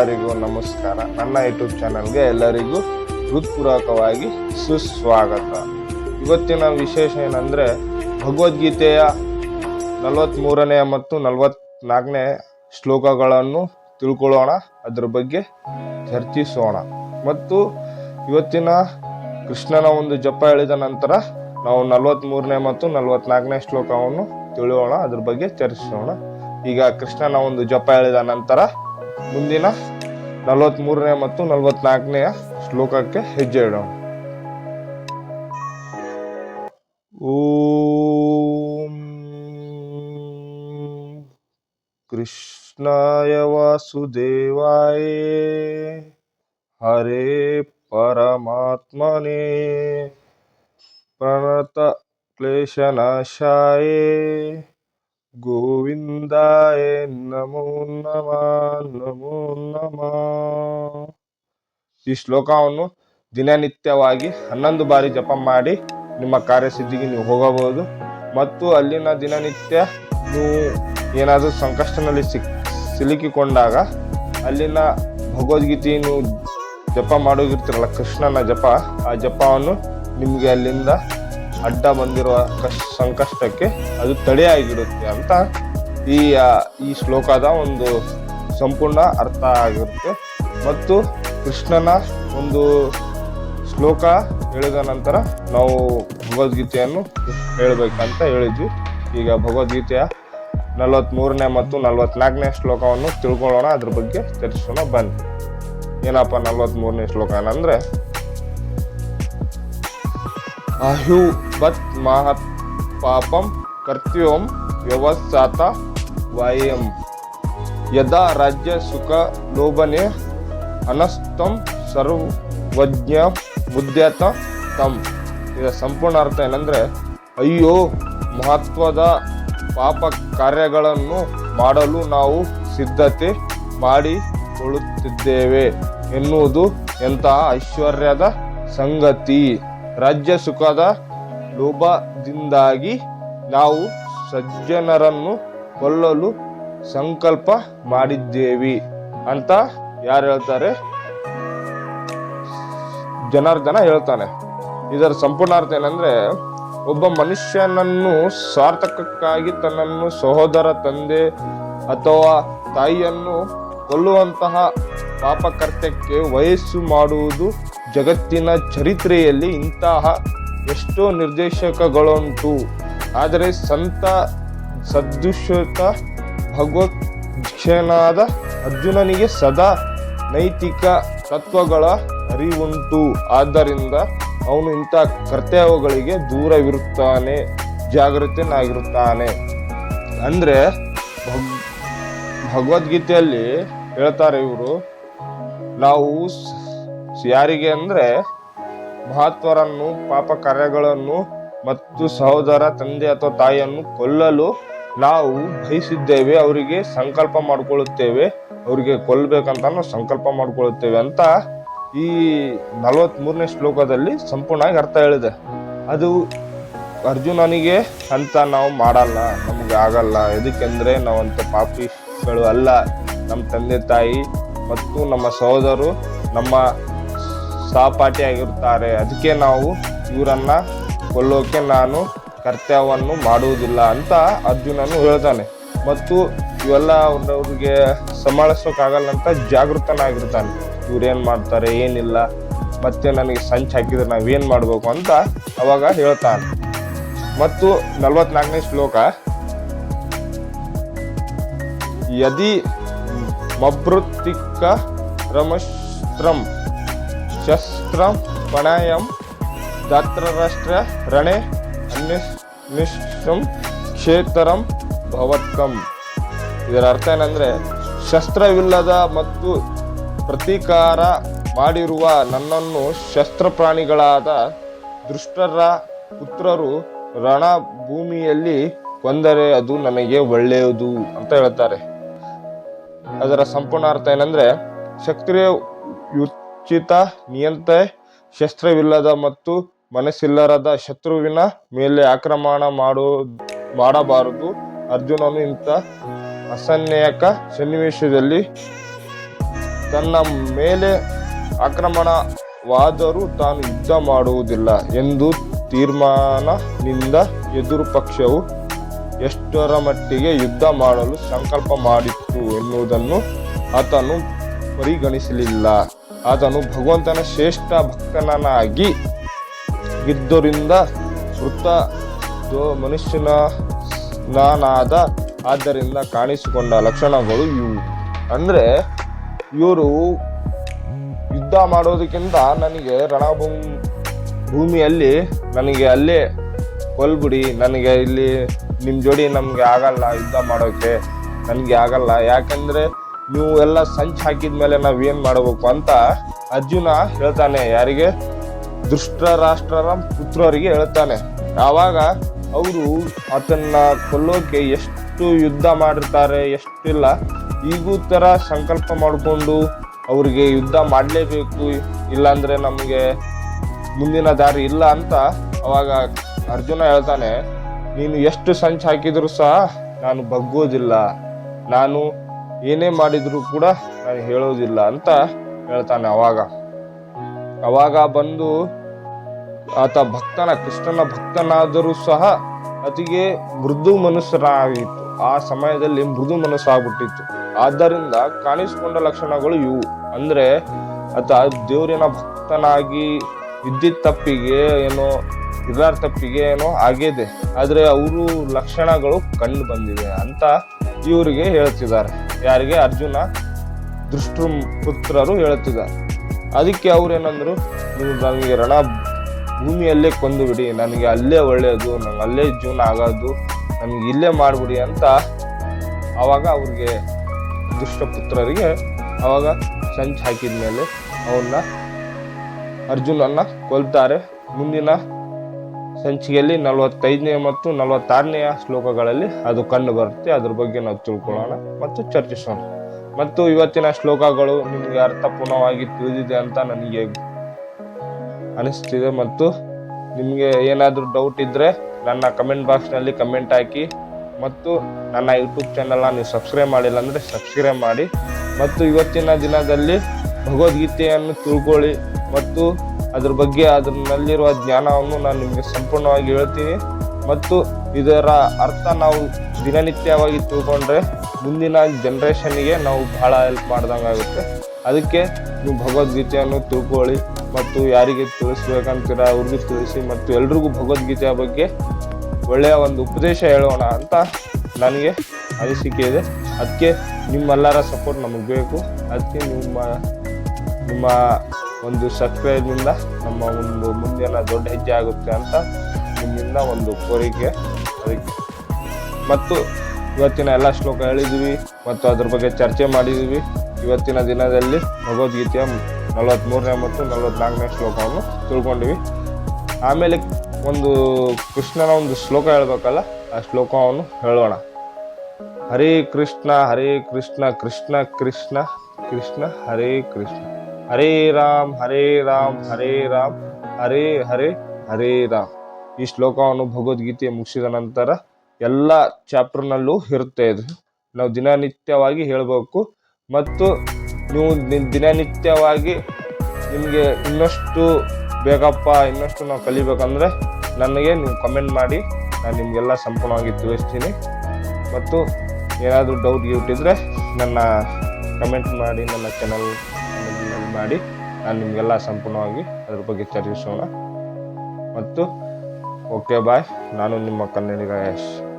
ಎಲ್ಲರಿಗೂ ನಮಸ್ಕಾರ. ನನ್ನ ಯೂಟ್ಯೂಬ್ ಚಾನಲ್ಗೆ ಎಲ್ಲರಿಗೂ ಹೃತ್ಪೂರ್ವಕವಾಗಿ ಸುಸ್ವಾಗತ. ಇವತ್ತಿನ ವಿಶೇಷ ಏನಂದರೆ, ಭಗವದ್ಗೀತೆಯ ನಲವತ್ತ್ಮೂರನೇ ಮತ್ತು ನಲವತ್ನಾಲ್ಕನೇ ಶ್ಲೋಕಗಳನ್ನು ತಿಳ್ಕೊಳ್ಳೋಣ. ಅದ್ರ ಬಗ್ಗೆ ಚರ್ಚಿಸೋಣ. ಮತ್ತು ಇವತ್ತಿನ ಕೃಷ್ಣನ ಒಂದು ಜಪ ಹೇಳಿದ ನಂತರ ನಾವು ನಲವತ್ತ್ಮೂರನೇ ಮತ್ತು ನಲವತ್ನಾಲ್ಕನೇ ಶ್ಲೋಕವನ್ನು ತಿಳಿಯೋಣ ಅದ್ರ ಬಗ್ಗೆ ಚರ್ಚಿಸೋಣ. ಈಗ ಕೃಷ್ಣನ ಒಂದು ಜಪ ಹೇಳಿದ ನಂತರ ಮುಂದಿನ ನಲವತ್ತ್ಮೂರನೇ ಮತ್ತು ನಲವತ್ನಾಲ್ಕನೆಯ ಶ್ಲೋಕಕ್ಕೆ ಹೆಜ್ಜೆ ಇಡೋಣ ಓಂ ಕೃಷ್ಣಾಯ ವಾಸುದೇವಾಯ ಹರೇ ಪರಮಾತ್ಮನೇ ಪ್ರಣತ ಕ್ಲೇಶನಾಶಾಯ ಗೋವಿಂದಾಯ ನಮೋ ನಮಃ ನಮೋ ನಮಃ ಈ ಶ್ಲೋಕವನ್ನು ದಿನನಿತ್ಯವಾಗಿ ಹನ್ನೊಂದು ಬಾರಿ ಜಪ ಮಾಡಿ ನಿಮ್ಮ ಕಾರ್ಯಸಿದ್ಧಿಗೆ ನೀವು ಹೋಗಬಹುದು. ಮತ್ತು ಅಲ್ಲಿನ ದಿನನಿತ್ಯ ನೀವು ಏನಾದರೂ ಸಂಕಷ್ಟನಲ್ಲಿ ಸಿಕ್, ಸಿಲುಕಿಕೊಂಡಾಗ ಅಲ್ಲಿನ ಭಗವದ್ಗೀತೆಯನ್ನು ಜಪ ಮಾಡೋಗಿರ್ತೀರಲ್ಲ ಕೃಷ್ಣನ ಜಪ, ಆ ಜಪವನ್ನು ನಿಮಗೆ ಅಲ್ಲಿಂದ ಅಡ್ಡ ಬಂದಿರುವ ಕಷ್ಟ ಸಂಕಷ್ಟಕ್ಕೆ ಅದು ತಡೆಯಾಗಿರುತ್ತೆ ಅಂತ ಈ ಈ ಶ್ಲೋಕದ ಒಂದು ಸಂಪೂರ್ಣ ಅರ್ಥ ಆಗಿರುತ್ತೆ. ಮತ್ತು ಕೃಷ್ಣನ ಒಂದು ಶ್ಲೋಕ ಹೇಳಿದ ನಂತರ ನಾವು ಭಗವದ್ಗೀತೆಯನ್ನು ಹೇಳಬೇಕಂತ ಹೇಳಿದ್ವಿ. ಈಗ ಭಗವದ್ಗೀತೆಯ ನಲವತ್ತ್ಮೂರನೇ ಮತ್ತು ನಲವತ್ನಾಲ್ಕನೇ ಶ್ಲೋಕವನ್ನು ತಿಳ್ಕೊಳ್ಳೋಣ, ಅದ್ರ ಬಗ್ಗೆ ಚರ್ಚಿಸೋಣ, ಬನ್ನಿ. ಏನಪ್ಪ ನಲವತ್ಮೂರನೇ ಶ್ಲೋಕ ಏನಂದ್ರೆ ಅಹ್ಯುಬತ್ ಮಹತ್ ಪಾಪಂ ಕರ್ತ್ಯೋಂ ವ್ಯವಸ್ಥಾತ ವಾಯಂ ಯದಾ ರಾಜ್ಯ ಸುಖ ಲೋಭನೆ ಅನಸ್ತಂ ಸರ್ವಜ್ಞ ಬುದ್ಧ್ಯತ ತಂ. ಇದರ ಸಂಪೂರ್ಣ ಅರ್ಥ ಏನಂದರೆ, ಅಯ್ಯೋ, ಮಹತ್ವದ ಪಾಪ ಕಾರ್ಯಗಳನ್ನು ಮಾಡಲು ನಾವು ಸಿದ್ಧತೆ ಮಾಡಿಕೊಳ್ಳುತ್ತಿದ್ದೇವೆ ಎನ್ನುವುದು ಎಂತಹ ಐಶ್ವರ್ಯದ ಸಂಗತಿ. ರಾಜ್ಯ ಸುಖದ ಲೋಭದಿಂದಾಗಿ ನಾವು ಸಜ್ಜನರನ್ನು ಕೊಲ್ಲಲು ಸಂಕಲ್ಪ ಮಾಡಿದ್ದೇವೆ ಅಂತ ಯಾರು ಹೇಳ್ತಾರೆ? ಜನಾರ್ದನ ಹೇಳ್ತಾನೆ. ಇದರ ಸಂಪೂರ್ಣ ಅರ್ಥ ಏನಂದ್ರೆ, ಒಬ್ಬ ಮನುಷ್ಯನನ್ನು ಸಾರ್ಥಕಕ್ಕಾಗಿ ತನ್ನನ್ನು ಸಹೋದರ ತಂದೆ ಅಥವಾ ತಾಯಿಯನ್ನು ಕೊಲ್ಲುವಂತಹ ಪಾಪಕರ್ತ್ಯಕ್ಕೆ ವಯಸ್ಸು ಮಾಡುವುದು ಜಗತ್ತಿನ ಚರಿತ್ರೆಯಲ್ಲಿ ಇಂತಹ ಎಷ್ಟೋ ನಿರ್ದೇಶಕಗಳುಂಟು ಆದರೆ ಸಂತ ಸದೃಶ್ಯತ ಭಗವಕ್ಷನಾದ ಅರ್ಜುನನಿಗೆ ಸದಾ ನೈತಿಕ ತತ್ವಗಳ ಅರಿವುಂಟು. ಆದ್ದರಿಂದ ಅವನು ಇಂಥ ಕರ್ತವ್ಯಗಳಿಗೆ ದೂರವಿರುತ್ತಾನೆ, ಜಾಗೃತನಾಗಿರುತ್ತಾನೆ. ಅಂದರೆ ಭಗ್, ಭಗವದ್ಗೀತೆಯಲ್ಲಿ ಹೇಳ್ತಾರೆ ಇವರು, ನಾವು ಯಾರಿಗೆ ಅಂದ್ರೆ ಮಹತ್ವರನ್ನು ಪಾಪ ಕಾರ್ಯಗಳನ್ನು ಮತ್ತು ಸಹೋದರ, ತಂದೆ ಅಥವಾ ತಾಯಿಯನ್ನು ಕೊಲ್ಲಲು ನಾವು ಬಯಸಿದ್ದೇವೆ. ಅವರಿಗೆ ಸಂಕಲ್ಪ ಮಾಡಿಕೊಳ್ಳುತ್ತೇವೆ. ಅವರಿಗೆ ಕೊಲ್ಲಬೇಕಂತ ನಾವು ಸಂಕಲ್ಪ ಮಾಡಿಕೊಳ್ಳುತ್ತೇವೆ ಅಂತ ಈ ನಲವತ್ಮೂರನೇ ಶ್ಲೋಕದಲ್ಲಿ ಸಂಪೂರ್ಣವಾಗಿ ಅರ್ಥ ಹೇಳಿದೆ. ಅದು ಅರ್ಜುನನಿಗೆ ಅಂತ ನಾವು ಮಾಡಲ್ಲ, ನಮ್ಗೆ ಆಗಲ್ಲ. ಎದಕ್ಕೆಂದ್ರೆ ನಾವಂತ ಪಾಪಿಗಳು ಅಲ್ಲ. ನಮ್ಮ ತಂದೆ ತಾಯಿ ಮತ್ತು ನಮ್ಮ ಸಹೋದರು ನಮ್ಮ ಸಹಪಾಠಿಯಾಗಿರುತ್ತಾರೆ. ಅದಕ್ಕೆ ನಾವು ಇವರನ್ನ ಕೊಲ್ಲೋಕೆ ನಾನು ಕರ್ತವ್ಯವನ್ನು ಮಾಡುವುದಿಲ್ಲ ಅಂತ ಅರ್ಜುನನು ಹೇಳ್ತಾನೆ. ಮತ್ತು ಇವೆಲ್ಲ ಅವ್ರವ್ರಿಗೆ ಸಂಭಾಳಿಸೋಕ್ಕಾಗಲ್ಲ ಅಂತ ಜಾಗೃತನಾಗಿರ್ತಾನೆ. ಇವ್ರೇನು ಮಾಡ್ತಾರೆ, ಏನಿಲ್ಲ, ಮತ್ತೆ ನನಗೆ ಸಂಚ್ ಹಾಕಿದ್ರೆ ನಾವೇನು ಮಾಡಬೇಕು ಅಂತ ಅವಾಗ ಹೇಳ್ತಾನೆ. ಮತ್ತು ನಲವತ್ನಾಲ್ಕನೇ ಶ್ಲೋಕ, ಯದಿ ಮಭೃತಿಕ ರಮಸ್ತ್ರಂ ಶಸ್ತ್ರಂ ಪಣಯಂ ದಾತ್ರರಾಷ್ಟ್ರ ರಣೆ ಅನ್ಯಸ್ಮಿಷ್ಟಂ ಕ್ಷೇತ್ರಂ ಭವತ್ಕಂ ಇದರ ಅರ್ಥ ಏನಂದ್ರೆ ಶಸ್ತ್ರವಿಲ್ಲದ ಮತ್ತು ಪ್ರತೀಕಾರ ಮಾಡಿರುವ ನನ್ನನ್ನು ಶಸ್ತ್ರ ಪ್ರಾಣಿಗಳಾದ ದುಷ್ಟರ ಪುತ್ರರು ರಣಭೂಮಿಯಲ್ಲಿ ಕೊಂದರೆ ಅದು ನನಗೆ ಒಳ್ಳೆಯದು ಅಂತ ಹೇಳ್ತಾರೆ. ಅದರ ಸಂಪೂರ್ಣ ಅರ್ಥ ಏನಂದ್ರೆ ಶಕ್ತಿಯ ಉಚಿತ ನಿಯಂತ ಶಸ್ತ್ರವಿಲ್ಲದ ಮತ್ತು ಮನಸ್ಸಿಲ್ಲರದ ಶತ್ರುವಿನ ಮೇಲೆ ಆಕ್ರಮಣ ಮಾಡೋ, ಮಾಡಬಾರದು. ಅರ್ಜುನನು ಇಂಥ ಅಸನ್ಯಾಯಕ ಸನ್ನಿವೇಶದಲ್ಲಿ ತನ್ನ ಮೇಲೆ ಆಕ್ರಮಣವಾದರೂ ತಾನು ಯುದ್ಧ ಮಾಡುವುದಿಲ್ಲ ಎಂದು ತೀರ್ಮಾನದಿಂದ ಎದುರು ಪಕ್ಷವು ಎಷ್ಟರ ಮಟ್ಟಿಗೆ ಯುದ್ಧ ಮಾಡಲು ಸಂಕಲ್ಪ ಮಾಡಿತ್ತು ಎನ್ನುವುದನ್ನು ಆತನು ಪರಿಗಣಿಸಲಿಲ್ಲ. ಆತನು ಭಗವಂತನ ಶ್ರೇಷ್ಠ ಭಕ್ತನಾಗಿ ಇದ್ದರಿಂದ ವೃತ್ತ ಮನುಷ್ಯನ ನಾನಾದ ಆದ್ದರಿಂದ ಕಾಣಿಸಿಕೊಂಡ ಲಕ್ಷಣಗಳು ಇವು. ಅಂದರೆ ಇವರು ಯುದ್ಧ ಮಾಡೋದಕ್ಕಿಂತ ನನಗೆ ರಣಭೂಮಿ, ಭೂಮಿಯಲ್ಲಿ ನನಗೆ ಅಲ್ಲೇ ಕೊಲ್ಬಿಡಿ ನನಗೆ ಇಲ್ಲಿ ನಿಮ್ಮ ಜೋಡಿ ನಮಗೆ ಆಗಲ್ಲ ಯುದ್ಧ ಮಾಡೋಕೆ ನನಗೆ ಆಗಲ್ಲ. ಯಾಕಂದ್ರೆ ನೀವು ಎಲ್ಲ ಸಂಚ್ ಹಾಕಿದ ಮೇಲೆ ಏನು ಮಾಡಬೇಕು ಅಂತ ಅರ್ಜುನ ಹೇಳ್ತಾನೆ, ಯಾರಿಗೆ? ದುಷ್ಟ ರಾಷ್ಟ್ರರ ಪುತ್ರರಿಗೆ ಹೇಳ್ತಾನೆ. ಆವಾಗ ಅವರು ಆತನ್ನ ಕೊಲ್ಲೋಕೆ ಎಷ್ಟು ಯುದ್ಧ ಮಾಡಿರ್ತಾರೆ, ಎಷ್ಟಿಲ್ಲ. ಈಗೂ ತರ ಸಂಕಲ್ಪ ಮಾಡಿಕೊಂಡು ಅವ್ರಿಗೆ ಯುದ್ಧ ಮಾಡಲೇಬೇಕು, ಇಲ್ಲಾಂದ್ರೆ ನಮಗೆ ಮುಂದಿನ ದಾರಿ ಇಲ್ಲ ಅಂತ ಅವಾಗ ಅರ್ಜುನ ಹೇಳ್ತಾನೆ, ನೀನು ಎಷ್ಟು ಸಂಚ್ ಹಾಕಿದ್ರು ಸಹ ನಾನು ಬಗ್ಗೋದಿಲ್ಲ. ನಾನು ಏನೇ ಮಾಡಿದ್ರು ಕೂಡ ನಾನು ಹೇಳೋದಿಲ್ಲ ಅಂತ ಹೇಳ್ತಾನೆ ಅವಾಗ. ಅವಾಗ ಬಂದು ಆತ ಭಕ್ತನ, ಕೃಷ್ಣನ ಭಕ್ತನಾದರೂ ಸಹ ಅತಿಗೆ ಮೃದು ಮನಸ್ಸರಾಗಿತ್ತು. ಆ ಸಮಯದಲ್ಲಿ ಮೃದು ಮನಸ್ಸಾಗ್ಬಿಟ್ಟಿತ್ತು. ಆದ್ದರಿಂದ ಕಾಣಿಸಿಕೊಂಡ ಲಕ್ಷಣಗಳು ಇವು. ಅಂದ್ರೆ ಆತ ದೇವರಿನ ಭಕ್ತನಾಗಿ ವಿದ್ಯುತ್ ತಪ್ಪಿಗೆ ಏನೋ ಇದಾರ್ ತಪ್ಪಿಗೆ ಏನೋ ಆಗಿದೆ. ಆದರೆ ಅವರು ಲಕ್ಷಣಗಳು ಕಂಡು ಬಂದಿವೆ ಅಂತ ಇವರಿಗೆ ಹೇಳ್ತಿದ್ದಾರೆ. ಯಾರಿಗೆ? ಅರ್ಜುನ ದೃಷ್ಟು ಪುತ್ರರು ಹೇಳುತ್ತಿದ್ದಾರೆ ಅದಕ್ಕೆ ಅವ್ರೇನಂದ್ರು, ನೀವು ನನಗೆ ರಣ ಭೂಮಿಯಲ್ಲೇ ಕೊಂದು ಬಿಡಿ ನನಗೆ ಅಲ್ಲೇ ಒಳ್ಳೆಯದು ನಂಗೆ ಅಲ್ಲೇ ಜೀವನ ಆಗೋದು, ನನಗೆ ಇಲ್ಲೇ ಮಾಡಿಬಿಡಿ ಅಂತ ಆವಾಗ ಅವ್ರಿಗೆ ದುಷ್ಟಪುತ್ರರಿಗೆ ಅವಾಗ ಸಂಚ್ ಹಾಕಿದ ಮೇಲೆ ಅವನ್ನ ಅರ್ಜುನನ್ನ ಕೊಲ್ತಾರೆ. ಮುಂದಿನ ಸಂಚಿಕೆಯಲ್ಲಿ ನಲವತ್ತೈದನೇ ಮತ್ತು ನಲವತ್ತಾರನೆಯ ಶ್ಲೋಕಗಳಲ್ಲಿ ಅದು ಕಂಡು ಬರುತ್ತೆ. ಅದ್ರ ಬಗ್ಗೆ ನಾವು ತಿಳ್ಕೊಳ್ಳೋಣ ಮತ್ತು ಚರ್ಚಿಸೋಣ. ಮತ್ತು ಇವತ್ತಿನ ಶ್ಲೋಕಗಳು ನಿಮಗೆ ಅರ್ಥಪೂರ್ಣವಾಗಿ ತಿಳಿದಿದೆ ಅಂತ ನನಗೆ ಅನಿಸ್ತಿದೆ. ಮತ್ತು ನಿಮಗೆ ಏನಾದರೂ ಡೌಟ್ ಇದ್ದರೆ ನನ್ನ ಕಮೆಂಟ್ ಬಾಕ್ಸ್ನಲ್ಲಿ ಕಮೆಂಟ್ ಹಾಕಿ. ಮತ್ತು ನನ್ನ ಯೂಟ್ಯೂಬ್ ಚಾನಲ್ನ ನೀವು ಸಬ್ಸ್ಕ್ರೈಬ್ ಮಾಡಿಲ್ಲ ಅಂದರೆ ಸಬ್ಸ್ಕ್ರೈಬ್ ಮಾಡಿ. ಮತ್ತು ಇವತ್ತಿನ ದಿನದಲ್ಲಿ ಭಗವದ್ಗೀತೆಯನ್ನು ತಿಳ್ಕೊಳ್ಳಿ. ಮತ್ತು ಅದ್ರ ಬಗ್ಗೆ ಅದರಲ್ಲಿರುವ ಜ್ಞಾನವನ್ನು ನಾನು ನಿಮಗೆ ಸಂಪೂರ್ಣವಾಗಿ ಹೇಳ್ತೀನಿ. ಮತ್ತು ಇದರ ಅರ್ಥ ನಾವು ದಿನನಿತ್ಯವಾಗಿ ತಿಳ್ಕೊಂಡ್ರೆ ಮುಂದಿನ ಜನ್ರೇಷನ್ಗೆ ನಾವು ಬಹಳ ಹೆಲ್ಪ್ ಮಾಡ್ದಂಗಾಗುತ್ತೆ ಅದಕ್ಕೆ ನೀವು ಭಗವದ್ಗೀತೆಯನ್ನು ತಿಳ್ಕೊಳ್ಳಿ ಮತ್ತು ಯಾರಿಗೆ ತಿಳಿಸ್ಬೇಕಂತೀರ ಅವ್ರಿಗೂ ತಿಳಿಸಿ ಮತ್ತು ಎಲ್ರಿಗೂ ಭಗವದ್ಗೀತೆಯ ಬಗ್ಗೆ ಒಳ್ಳೆಯ ಒಂದು ಉಪದೇಶ ಹೇಳೋಣ ಅಂತ ನನಗೆ ಅನಿಸಿಕೆ ಇದೆ. ಅದಕ್ಕೆ ನಿಮ್ಮೆಲ್ಲರ ಸಪೋರ್ಟ್ ನಮಗೆ ಬೇಕು. ಅದಕ್ಕೆ ನಿಮ್ಮ ನಿಮ್ಮ ಒಂದು ಸಬ್ಸ್ಕ್ರೈಬ್ನಿಂದ ನಮ್ಮ ಒಂದು ಮುಂದಿನ ದೊಡ್ಡ ಹೆಜ್ಜೆ ಆಗುತ್ತೆ ಅಂತ ನಿಮ್ಮಿಂದ ಒಂದು ಕೋರಿಕೆ. ಅದಕ್ಕೆ ಮತ್ತು ಇವತ್ತಿನ ಎಲ್ಲ ಶ್ಲೋಕ ಹೇಳಿದ್ವಿ ಮತ್ತು ಅದ್ರ ಬಗ್ಗೆ ಚರ್ಚೆ ಮಾಡಿದ್ವಿ ಇವತ್ತಿನ ದಿನದಲ್ಲಿ ಭಗವದ್ಗೀತೆಯ ನಲವತ್ತ್ಮೂರನೇ ಮತ್ತು ನಲವತ್ನಾಲ್ಕನೇ ಶ್ಲೋಕವನ್ನು ತಿಳ್ಕೊಂಡಿವಿ. ಆಮೇಲೆ ಒಂದು ಕೃಷ್ಣನ ಒಂದು ಶ್ಲೋಕ ಹೇಳ್ಬೇಕಲ್ಲ, ಆ ಶ್ಲೋಕವನ್ನು ಹೇಳೋಣ. ಹರೇ ಕೃಷ್ಣ ಹರೇ ಕೃಷ್ಣ ಕೃಷ್ಣ ಕೃಷ್ಣ ಕೃಷ್ಣ ಹರೇ ಕೃಷ್ಣ. ಹರೇ ರಾಮ್ ಹರೇ ರಾಮ್ ಹರೇ ರಾಮ್, ಹರೇ ಹರೇ ಹರೇ ರಾಮ್. ಈ ಶ್ಲೋಕವನ್ನು ಭಗವದ್ಗೀತೆ ಮುಗಿಸಿದ ನಂತರ ಎಲ್ಲ ಚಾಪ್ಟರ್ನಲ್ಲೂ ಇರುತ್ತೆ ಇದು. ನಾವು ದಿನನಿತ್ಯವಾಗಿ ಹೇಳಬೇಕು. ಮತ್ತು ನೀವು ದಿನನಿತ್ಯವಾಗಿ ನಿಮಗೆ ಇನ್ನಷ್ಟು ಬೇಕಪ್ಪ ಇನ್ನಷ್ಟು ನಾವು ಕಲಿಬೇಕಂದ್ರೆ ನನಗೆ ನೀವು ಕಮೆಂಟ್ ಮಾಡಿ. ನಾನು ನಿಮಗೆಲ್ಲ ಸಂಪೂರ್ಣವಾಗಿ ತಿಳಿಸ್ತೀನಿ. ಮತ್ತು ಏನಾದರೂ ಡೌಟ್ ಗಿಫ್ಟ್ ಇದ್ದರೆ ನನ್ನ ಕಮೆಂಟ್ ಮಾಡಿ, ನನ್ನ ಚಾನಲ್ ಮಾಡಿ ನಾನು ನಿಮಗೆಲ್ಲ ಸಂಪೂರ್ಣವಾಗಿ ಅದ್ರ ಬಗ್ಗೆ ಚರ್ಚಿಸೋಣ. ಮತ್ತು ಓಕೆ ಬಾಯ್. ನಾನು ನಿಮ್ಮ ಕನ್ನಡಿಗ ಯಶ್.